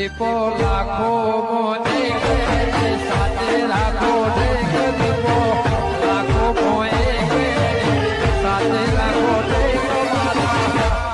દીપો લાખો સાથે રાખો લાખો સાથે રાખો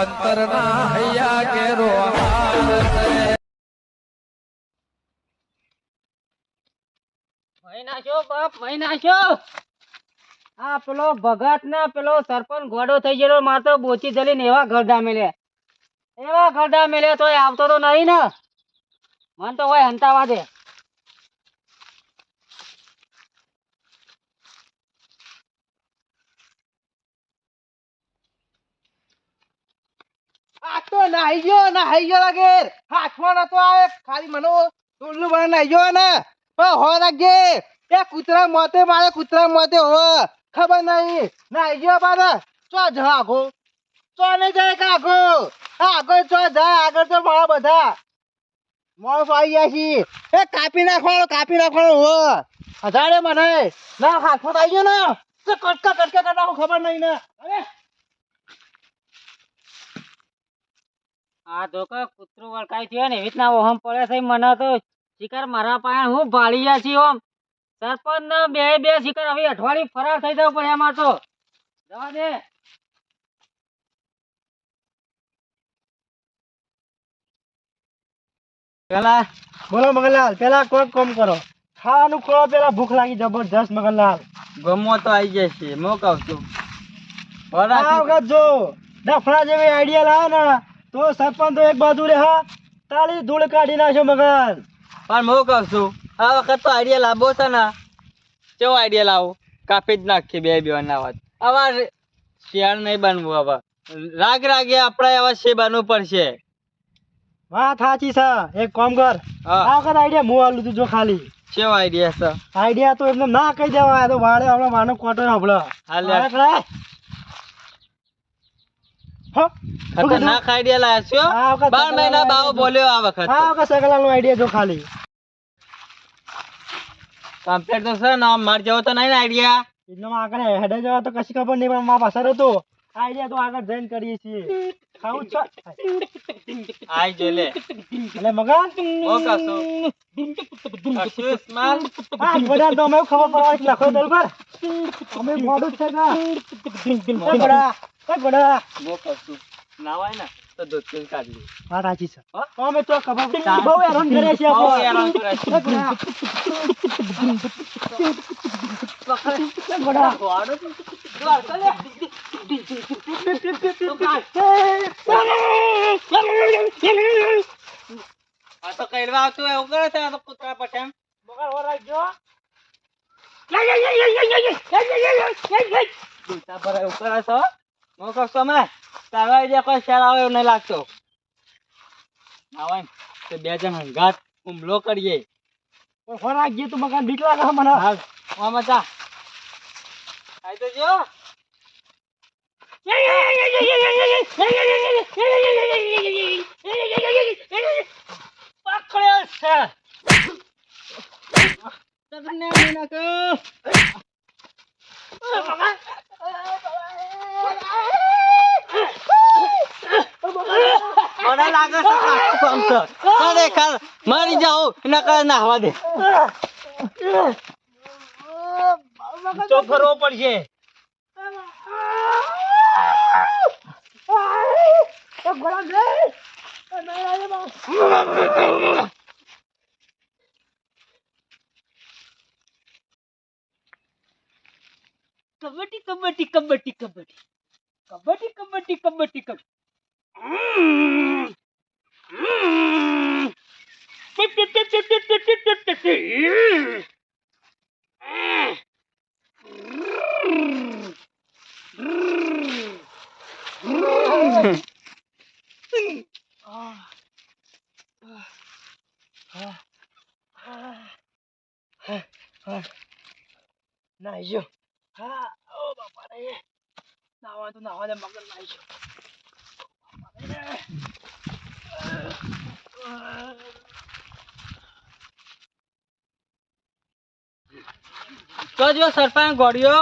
અંતરના હૈયા કેરો ભગત ના પેલો સરપંચ ગોડો થઈ ગયેલો મારતો બોચી જલીને એવા ગરડા મેલે એવા ગરડા મેલે તોય આવતો તો નહીં ને. મન તો હોય હંતાવા દે. નાહી ગયો લાગે. હાથમાં આવે, ખાલી મનો ટોલું બને નાહી ગયો ને. હો લાગે. એ કૂતરા મોતે, મારે કૂતરા મોતે હો. ખબર નહીં. નાહી ગયો બારે ચો જ આગો? ચો નહીં જાય કે આગળ ચો જાય આગળ તો મારા બધા. માણસ આવી ગયા છી. એ, કાપી નાખવાનો કાપી નાખવાનો, હો. હજારે મને. ના, હાથમાં આવી ગયો ને. તો કટકા કટકા કરતા ખબર નહીં ને. અરે આ તો કે કૂતરું વળકાય થયો ને, એવી રીતના ઓહમ પડે છે મને તો. શિકાર મારા પાસે હું ભાળી ગયા છીએ ઓમ. સરપંચ બે બે શિકાર, હવે અઠવાડિયું ફરાર થઈ જાવ પડે એમાં તો. જવા દે. પેલા બોલો મગનલાલ પેલા કોઈ કામ કરો. ખાવાનું ખોળો પેલા ભૂખ લાગી જબરજસ્ત મગનલાલ ગમો તો આવી જાય છે મો કહું છું. વખત જો ડફડા જેવી આઈડિયા લાવે ને તો સરપંચ તો એક બાજુ રે હા. તાળી ધૂળ કાઢી નાખ્યો મગન પણ મો કહું છું આ વખત તો આઈડિયા લાવો છે ને. કેવો આઈડિયા લાવો? કાપી જ નાખીએ બે બે ના વાત આવા શિયાળ નહીં બનવું હવે. રાગ રાગે આપણે હવે છે બનવું પડશે વાત સાચી છે. એક કામ કર. આ વખત આઈડિયા હું આલું તું જો ખાલી. કેવો આઈડિયા છે? આઈડિયા તો એમને ના કહી દેવા આ તો વાળે હમણાં વાનો કોટો હાલે. ખતરનાક આઈડિયા લાયા છો? બાર મહિના બાવો બોલ્યો આ વખત. આ વખત સગલાનો આઈડિયા જો ખાલી. કમ્પ્લેટ તો છે ને માર જેવો તો નહીં ને આઈડિયા એટલામાં આગળ હેડે જવા તો કશી ખબર નહીં પણ મારા પાસે હતો. આઈડિયા તો આગળ જઈને કરીએ છીએ. ખાવું છ? આઈ જો લે એટલે મગન ઓ કસો કશું આ ગોડા તો અમે ખબર પડવા લખો દલ પર. અમે મોડું જ છે ને. એ ગોડા એ ગોડા મો કશું નાવાય ને. તો દૂધ કાઢી વાત સાચી છે? અમે તો ખબર બહુ હેરાન કરે છે બહુ. હેરાન કરે છે. આ તો આવતું એવું કરે આ તો કૂતરા રાખજો. તારા જે કોઈ શેર આવે એવું નહીં લાગતો. આવે તો બે જણ હંગાત હુમલો કરીએ. ખોરાક રાખજે તું મકાન બીક લાગે મને. હા આમાં જા. આઈ તો જો. પકડ્યો છે. તમને મને નાખો. લાગે છે કાચું કામ છે. ખરેખર મરી જાઉં એના નાહવા દે. તો ફરવો પડશે. કબડ્ડી કબડ્ડી કબડ્ડી કબડ્ડી. કબડ્ડી કબડ્ડી કબડ્ડી કબડ્ડી. Mm. તો જો સરપંચ ગોળીઓ.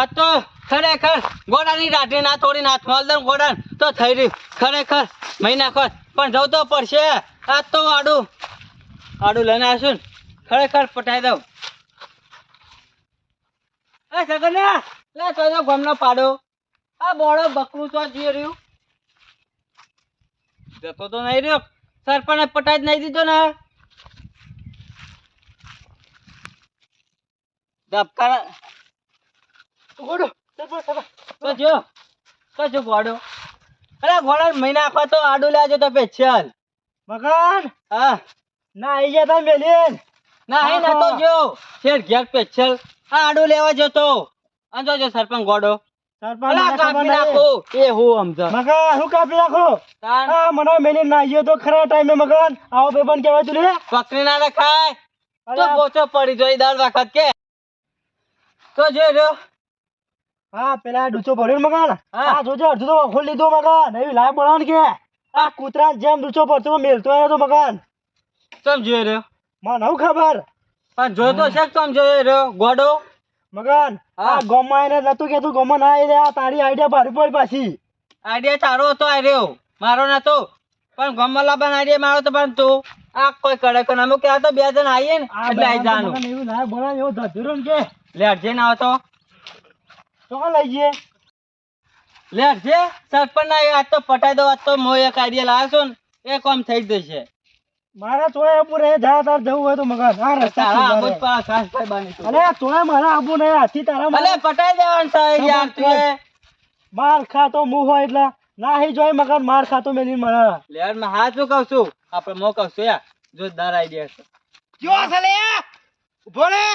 આ તો ખરેખર ગોડાની રાઠી ના તોડીને હાથમાં દઉં ગોડા તો થઈ રહ્યું. ખરેખર. મહિના ખર પણ જવું તો પડશે. આ તો આડું. આડું લઈને આવશું ખરેખર પટાઈ દઉં. એ ને લે તો જો ગમનો પાડો. આ બોળો બકરું તો જઈ રહ્યું. જતો તો નહીં રહ્યો. સરપંચે પટાઈ જ નહીં દીધો ને. ધબકારા. ગોડો તો જો તો જો ગોડો અરે ગોડા મહિના આખો તો આડું લેજો તો પેચલ મગન? હા. ના આઈ ગયા તમે મેલીન. ના અહીં ના તો જો. શેર ઘેર પેચલ આ આડું લેવા જતો આ જો જો સરપંચ ગોડો અલા કાપી નાખો. એ હું સમજ મગન હું કાપી નાખો? તાન. આ મને મેલીન ના આઈ તો ખરા ટાઈમે મગન. આવો બેબન કહેવાય તું લે. પકડી ના રખાય. તો અલા. પોચો પડી જોઈ દર વખત કે. તો જો રહ્યો. હા પેલા ડૂચો ભર્યો મકાન હા. જોજે અડધું તો ખોલી લીધો મકાન એવી લાય બનાવ કે? આ કૂતરા જેમ ડૂચો ભરતો મેલતો આવ્યો તો મકાન ચમ જોઈ રહ્યો? મને નવું ખબર. પણ જોતો છે ચમ જોઈ રહ્યો? ગોડો? મગન આ ગોમાં એને નતું કેતું ગોમાં ના આવી આ તારી આઈડિયા ભારી પડી પાછી. આઈડિયા તારો હતો આવી રહ્યો. મારો નતો. પણ ગોમાં લાવવાનો આઈડિયા મારો તો પણ તું. આ કોઈ કરે કે અમે ક્યાં તો બે જણ આવીએ ને એટલે તો જવાનું. એવું ના બનાવ એવો ધધુરો કે. લે અડજે ના તો? લઈ જઈએ. લે અર્જે સરપંચ ના આજ તો પટાઈ દો આજ તો મો એક આઈડિયા લાવશો ને એ કોમ થઈ જશે. મારા ચોય આપું રે જા તાર જવું હોય તો મગન આ રસ્તા તારા આબુ જ રે. પા ખાસ ભાઈ બાની તું. અલે આ મારા આપું ને હાથી તારા અલે પટાઈ દેવાનું સાહેબ યાર તું માર ખાતો મું હોય એટલે ના જોઈ મગર માર ખાતો મેલી મારા લે યાર હા શું કહું છું? આપણે મો કહું છું યાર જોરદાર આઈડિયા છે. કયો છે લે? ઊભો રે.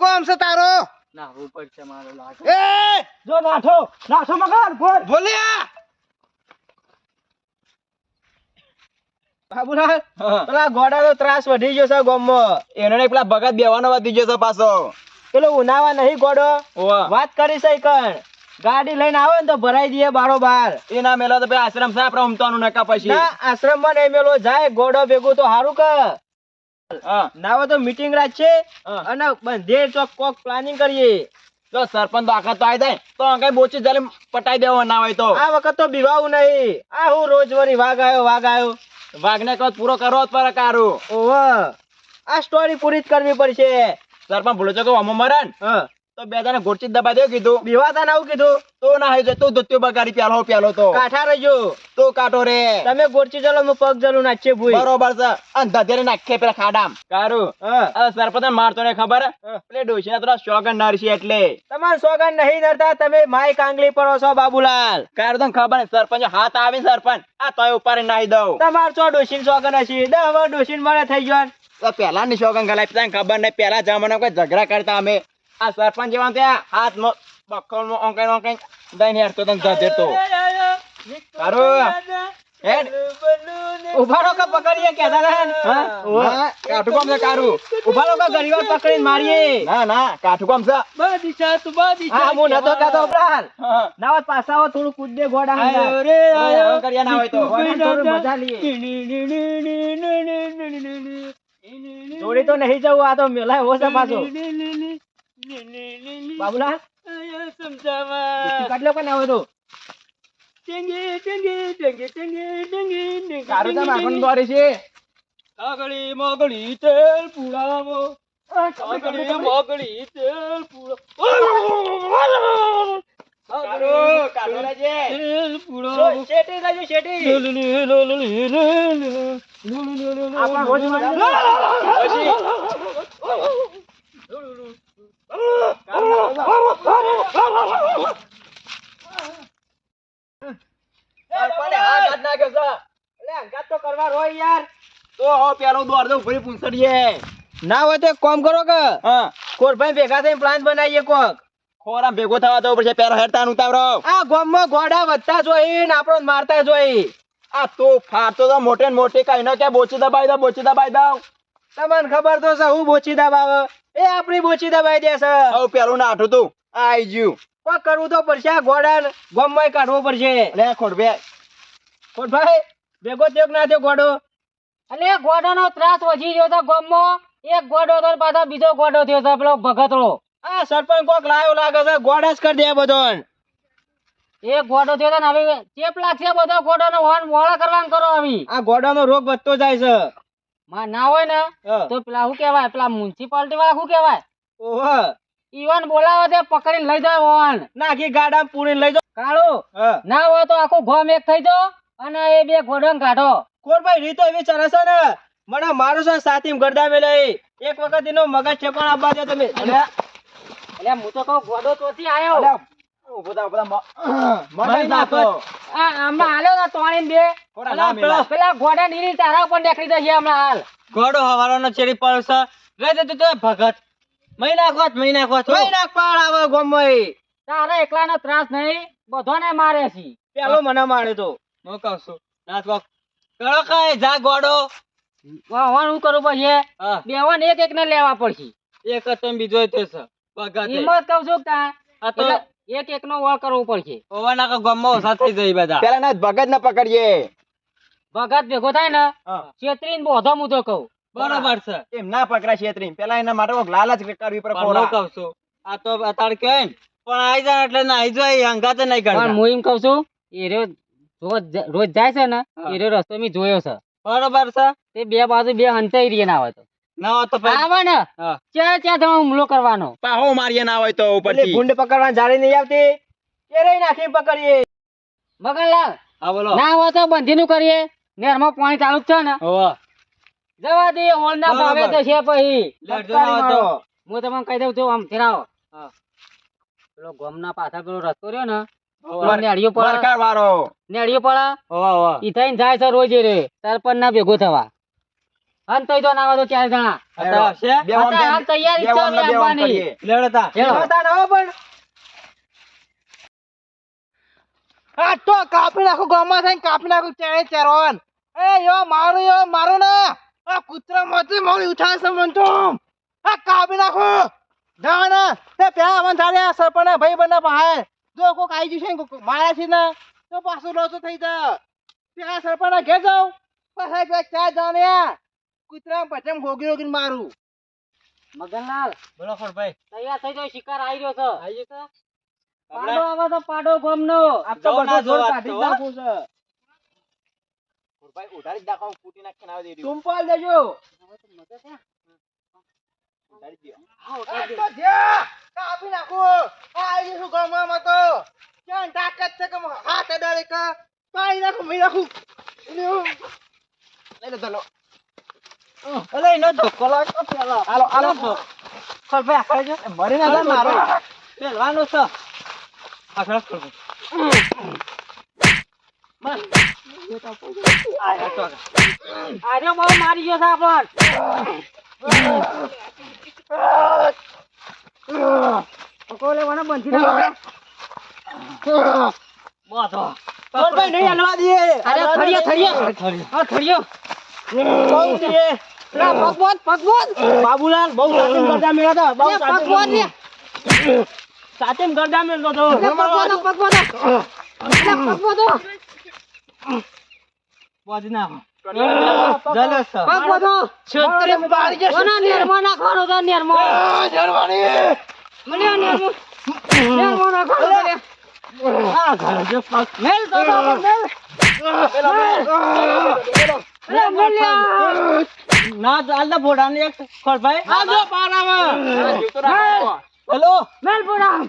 કોમ છે તારો? ના પડશે મારો લાઠો. એ! જો નાઠો નાઠો મગર ફોડ બોલ્યા? બાબુલાલ પેલા ગોડાનો ત્રાસ વધી ગયો છે ગામમાં. એનો ને પેલા ભગત બેવાનો વધી ગયો છે પાછો. પેલો ઉનાવા નહીં ગોડો? વાત કરી છે કણ ગાડી લઈને આવે ને તો ભરાઈ દઈએ બારો બાર એ ના મેલો તો આશ્રમ આપણે ઉમતાનું નકા પછી. ના આશ્રમમાં નહીં મેલો જાય ગોડો ભેગું તો સારું કર. નાવે તો મીટિંગ રાખશે. અને બંધે તો કોક પ્લાનિંગ કરીએ. તો સરપંચ આખા તો આવી જાય. તો કઈ બોચી ચાલે પટાઈ દેવો ના હોય તો. આ વખત તો બીવાવું નહીં. આ હું રોજ વરી વાઘ આવ્યો વાઘ આવ્યો વાઘને કહો પૂરો કરવો જ પડે કારું. ઓહો. આ સ્ટોરી પૂરી જ કરવી પડશે. સરપંચ ભૂલો છો કે અમો મરણ હા. તો બે જણે ગોળચી દબાઈ દેવું કીધું. બીવાતા ના આવું કીધું? તો ના હોય તો તું બગાડી પ્યાલો પ્યાલો તો. કાઠા રહેજો. તું કાઢો રે. તમે ગોરચી ચલો હું પગ જલું નાચીએ ભૂઈ. બરોબર છે. અને નાખે પેલા ખાડામ. કારું. હા. સરપંચ મારતો ને ખબર? એટલે ડોશી થોડા શોગન નરસી એટલે. તમાર સોગન નહીં નડતા તમે માય કાંગલી પડો છો બાબુલાલ. કારું તને ખબર સરપંચ હાથ આવી સરપંચ. આ તોય ઉપર નાઈ દઉં. તમાર ચો ડોશીન સોગન હશે? દહ ડોશીન મળે થઈ ગયો. પેલા ની શોગન તને ખબર નહીં પેલા જમાના કોઈ ઝઘડા કરતા અમે. આ સરપંચ જેવા ત્યાં હાથ બક્કલમાં ઓંકાઈ ઓંકાઈ દઈને હેડતો તને ધધેર તો કારું હેડ ઉભારો કા પકડીએ કેતા રહે હા ઓહો. કાઠું કામ છે કારું ઊભા રહો કે પકડીને મારીએ ના ના કાઠું કામ છે બા દિશા તું બા દિશા હા. ના હોત પાછા આવો થોડું કૂદ દે ગોડા હંગાત. હવે આયો કરિયા ના હોય તો થોડું મજા લઈએ જોડી તો નહીં જવું આ તો મેલાય હો છે પાછો બાબુલા કાઢ લો કે ના હોય તો કારું તમે આપણને દોરી છે કાગળી મોગળી તેલ પુડાવો કાગળી મોગળી તેલ પુડાવો કારું કાઢો તેલ પુડાવો શેટી લાજો શેટી આપણા ના હોય તો કરો કે કોરભાઈ ભેગા થઈને પ્લાન બનાવીએ કોક. ખોરામ ભેગો થવા તો પછી પેરો હેડતા ઉતાવરો આ ગામમાં ગોડા વધતા જોઈ ને આપણો મારતા જોઈ. આ તો ફાટતો તો મોટે ને મોટી કઈ ના કે બોચી દબાઈ દો બોચી દબાઈ દઉં તમને ખબર તો છે હું બોચી દબાવ. એ આપણી બોચી દબાઈ દેશે હવે પેલું ના આઠું તું. આઈ ગયું. પણ કરવું તો પડશે આ ગોડા ગામમાં કાઢવો પડશે. લે ખોટ બે. કોટભાઈ ભેગો થયો ના થયો ગોડો? એટલે ગોડાનો ત્રાસ વધી ગયો તો ગામમાં એક ગોડો તો પાછો બીજો ગોડો થયો છે પેલો ભગતળો આ સરપંચ કોક લાયો લાગે છે ગોડા જ કરી દે બધો એ ગોડો થયો તો ને હવે ચેપ લાગશે બધો ગોડો નો હોન મોળા કરવાનું કરો હવે આ ગોડાનો રોગ વધતો જાય છે. માં ના હોય ને તો પેલા શું કેવાય પેલા મ્યુનિસિપાલિટી વાળા શું કેવાય ઓહો. ઈવન બોલાવે છે પકડીને લઈ જાય વહન નાખી ગાડા પૂરી લઈ જાઓ. કાળો ના હોય તો આખું ગોમ એક થઈ જાવ અને એ બે ગોડો કાઢો. કોરભાઈ રીતો એવી છે ને? મને મારું છે સાથી ગરદા લઈ એક વખત એનો મગજ ઠેકાણ આપવા દે તમે. એટલે હું તો કહું ગોડો તોથી આવ્યો બધા બધા મને નાખો. આ આમાં હાલો ને તોણીને બે. પેલા ગોડા નીરી તારા ઉપર નીકળી જશે હમણાં હાલ. ગોડો હવારનો ચેરી પડશે. રહી જતું તો ભગત. મહિના ખોત મહિના ખોત તોય નાખ આવે ગામમાં તારા એકલાનો ત્રાસ નહીં બધાને મારે છે. પેલો મને માર્યો તો. હું કહું છું ના કરો કાંઈ જા ગોડો. વહન શું કરવું પડશે હા. એક એક ને લેવા પડશે. એક બીજો તે છે ભગત હિંમત કહું છું કે તા આ તો એક એક નો વળ કરવો પડશે. ઓવાના કા ગામમાં ઓછા થઈ જાય બધા. પેલા ના ભગત ને પકડીએ. ભગત ભેગો થાય ને હા. છેતરીને બોધો તો કહું. બરોબર છે. એમ ના પકડાય છેતરી પેલા એના માટે લાલચ કરવી પડે ખોરા. કહું છું આ તો અત્યારે કે પણ આઈ જાય એટલે નાઈ જાય હંગાતે નહીં પણ હું એમ કહું છું એ રોજ રોજ જાય છે ને એ રસ્તો મેં જોયો છે. બરોબર છે. તે બે બાજુ બે હંતાઈ રહી ના હોય તો. ના હોય તો આવે ને તમે હુમલો કરવાનો. પાહો મારીએ ના હોય તો ઉપરથી. ગુંડ પકડવાની જાળી નહીં આવતી? કે રહી નાખી પકડીએ. મગનલાલ હા બોલો. ના હોય તો બંધી નું કરીએ. નેરમાં પાણી ચાલુ છે ને. જવા દે હોલ ના ભાવે તો છે પછી. હું તમને કહી દઉં છું આમ ફેરાવો. પેલો ગોમ ના પાછા પેલો રસ્તો રહ્યો ને હોવા. પડે વાળો. નેળિયો પડે. ઈ થઈને જાય છે રોજ રે. સરપંચ ના ભેગો થવા. અંત તો નાવા તો ચાર જણા. તૈયારી છે ના પણ. આ તો કાપી નાખું ગામમાં થઈને કાપી નાખું ચારે ચેરવાન. એ યો મારું યો મારું ને. આ કૂતરા માંથી મારી ઉઠાશે મન તો આ કાપી નાખું. ના ના તે પેલા અમન જાડે આ સરપણ ભાઈ બના પાસે જો કોક આવી જશે ને કોક માર્યા છે ને તો પાછું લોચો થઈ જા પેલા સરપણ ઘેર જાઉં. પછી પેલા ચા જાને કૂતરા પચમ ગોગી ગોગી મારું. મગનલાલ બોલો ખોર ભાઈ? તૈયાર થઈ જાય શિકાર આવી રહ્યો છે. આવી જશે પાડો આવે તો પાડો ગોમનો. આપ તો બધો જોર કાઢી જ નાખું છે. ભાઈ ઉધારી જ નાખો ફૂટી નાખીને આવી દેજો તુંપાલ દેજો. ઉધારી જ દ્યો. આ તો જ્યાં કાપી નાખો. આ આવી જશું ગામમાં તો. ક્યાં તાકાત છે કે હાથ અડાડે કા? પાઈ નાખું મી નાખું. લઈ લો ચાલો. અલે એનો ધક્કો લાગતો પેલા. હાલો હાલો. ખોલ ભાઈ આખરે જો. મરી ના જાય મારો. પેલવાનું છે. મારી ગયો છે આપણને કોલે મને બંધી બાધો. હા થળિયો બહુ પેલા પગબોધ પગબોધ બાબુલાલ બહુ ગરદા મેળા હતા બહુ સાચીમ ગરદા મેળતો હતો લે, પગબોધો પગબોધો લે, પગબોધો બાજ નાખો. જલેસ છે. પગબોધો છત્રી બારી જશે કોના નેરમાં નાખવાનો છે નેરમાં. જરવાની મને આ નેરમાં. નેરમાં નાખવાનો લે. આ ઘરે જે પગ મેલ તો તો મેલ. અરે મેલ. લે. ના એક ખોર ભાઈ. આ જો પાર આવે મેલ. হ্যালো? মেলবোরাম